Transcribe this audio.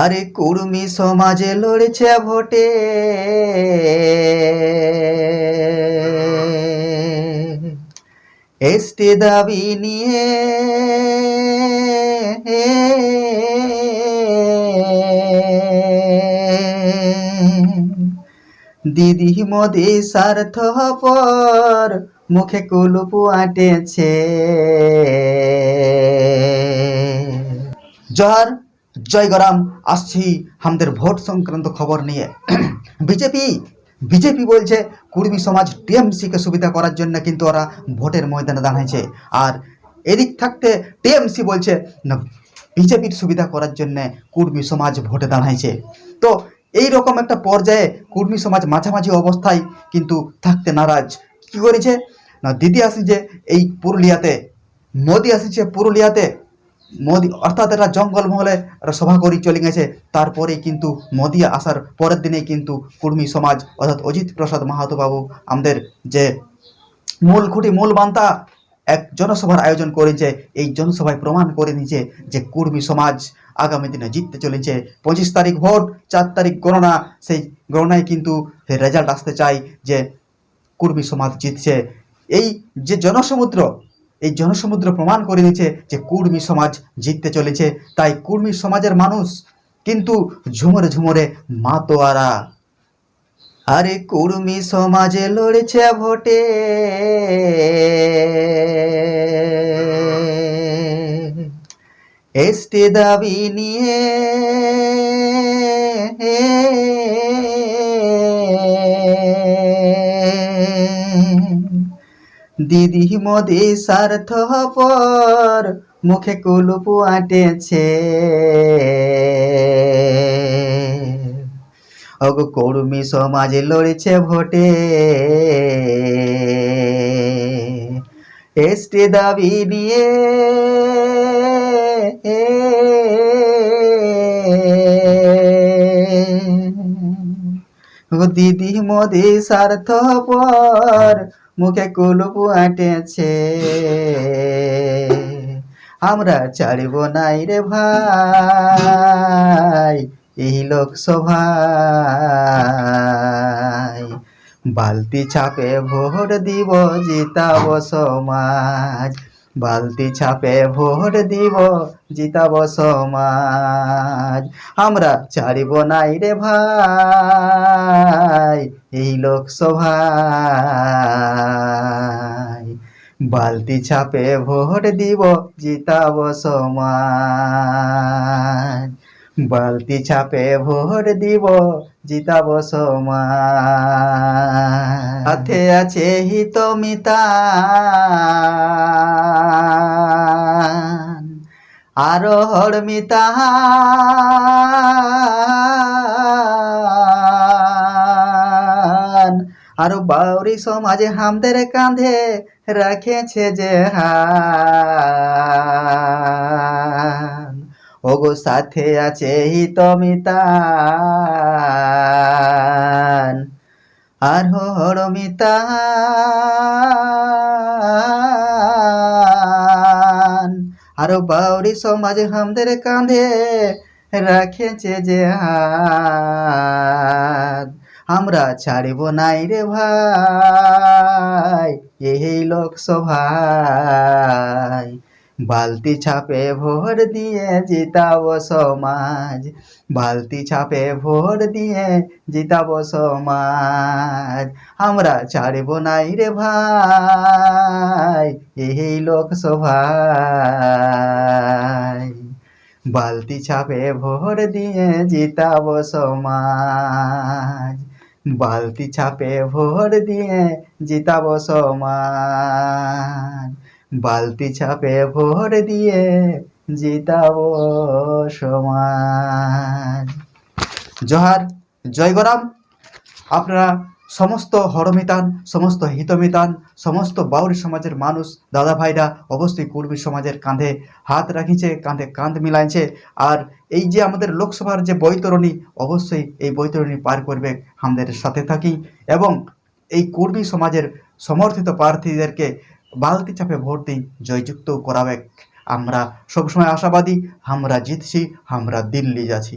আরে কুর্মী সমাজে লড়ছে ভোটে। এসটি দাবি নিয়ে দিদি মোদি স্বার্থ পর মুখে কুলুপ আটেছে। জহার জয় গরাম, আসছি আমাদের ভোট সংক্রান্ত খবর নিয়ে। বিজেপি বিজেপি বলছে, কুর্মী সমাজ টিএমসিকে সুবিধা করার জন্য কিন্তু ওরা ভোটের ময়দানে দাঁড়াইছে। আর এদিক থাকতে টিএমসি বলছে, না, বিজেপির সুবিধা করার জন্যে কুর্মী সমাজ ভোটে দাঁড়াইছে। তো এই রকম একটা পর্যায়ে কুর্মী সমাজ মাঝামাঝি অবস্থায় কিন্তু থাকতে নারাজ। কি করেছে? না, দিদি আসিছে এই পুরুলিয়াতে, মোদি আসিছে পুরুলিয়াতে। মোদি, অর্থাৎ এরা জঙ্গলমহলে সভা করে চলে গেছে। তারপরে কিন্তু মোদি আসার পরের দিনে কিন্তু কুর্মী সমাজ, অর্থাৎ অজিত প্রসাদ মাহাতো বাবু আমাদের যে মূল খুঁটি, মূল বান্তা এক জনসভার আয়োজন করেছে। এই জনসভায় প্রমাণ করে নিয়েছে যে কুর্মী সমাজ আগামী দিনে জিততে চলেছে। পঁচিশ তারিখ ভোট, চার তারিখ গণনা, সেই গণনায় কিন্তু রেজাল্ট আসতে চাই যে কুর্মী সমাজ জিতছে। এই যে জনসমুদ্র এই জনসমুদ্র প্রমাণ করে দিয়েছে যে কুর্মী সমাজ জিততে চলেছে। তাই কুর্মী সমাজের মানুষ কিন্তু ঝুমরে ঝুমরে মাতোয়ারা। আরে কুর্মী সমাজে লড়েছে ভোটে। এসটি দাবি নিয়ে দিদি মোদি স্বার্থ পর মুখে কুলুপ আটেছে। অগো কর্মী সমাজে লড়েছে ভোটে। এসটি দাবি নিয়ে দিদি মোদি স্বার্থ পর মুখে কুলুপু আটেছে আমরা ছাড়িব নাই রে ভাই, এই লোকসভায়। বালতি ছাপে ভোট দিব জিতাব সমাজ। বালতি ছাপে ভোট দিব জিতাব সমাজ। আমরা ছাড়ব নাই রে ভাই, এই লোকসভায়। বালতি ছাপে ভোট দিব জিতাব সমাজ। বালতি ছাপে ভোট দিব জিতাব সমাজ। হাতে আছে হিতমিতা আরও হরমিতা আরও বাউরি সমাজে হামদের কাঁধে রাখেছে যে হান। ওগো সাথে আছে হিতমিতান আর হরমিতান আরও বাউরি সমাজ হামদের কাঁধে রাখেছে যে আমরা ছাড়িব নাই রে ভাই এই লোকসভায়। বালতি ছাপে ভোর দিয়ে জিতাব সমাজ। বালতি ছাপে ভোর দিয়ে জিতাব সমাজ। আমরা ছাড়ব নাই রে ভাই, এই লোকসভায়। বালতি ছাপে ভোর দিয়ে জিতাব সমাজ। বালতি ছাপে ভোর দিয়ে জিতাব সমাজ। বালতি ছাপে ভোর দিয়ে জিতাব সমাজ জহার, জয় গরাম। আপনারা সমস্ত হরমিতান, সমস্ত হিতমিতান, সমস্ত বাউরি সমাজের মানুষ দাদা ভাইরা অবশ্যই কুর্মী সমাজের কাঁধে হাত রাখিছে, কাঁধে কাঁধ মিলাইছে। আর এই যে আমাদের লোকসভার যে বৈতরণী, অবশ্যই এই বৈতরণী পার করবে আমাদের সাথে থাকি। এবং এই কুর্মী সমাজের সমর্থিত প্রার্থীদেরকে বালতি চাপে ভোট দিই জয়যুক্ত করাবেক। আমরা সবসময় আশাবাদী আমরা জিতছি আমরা দিল্লি যাচ্ছি।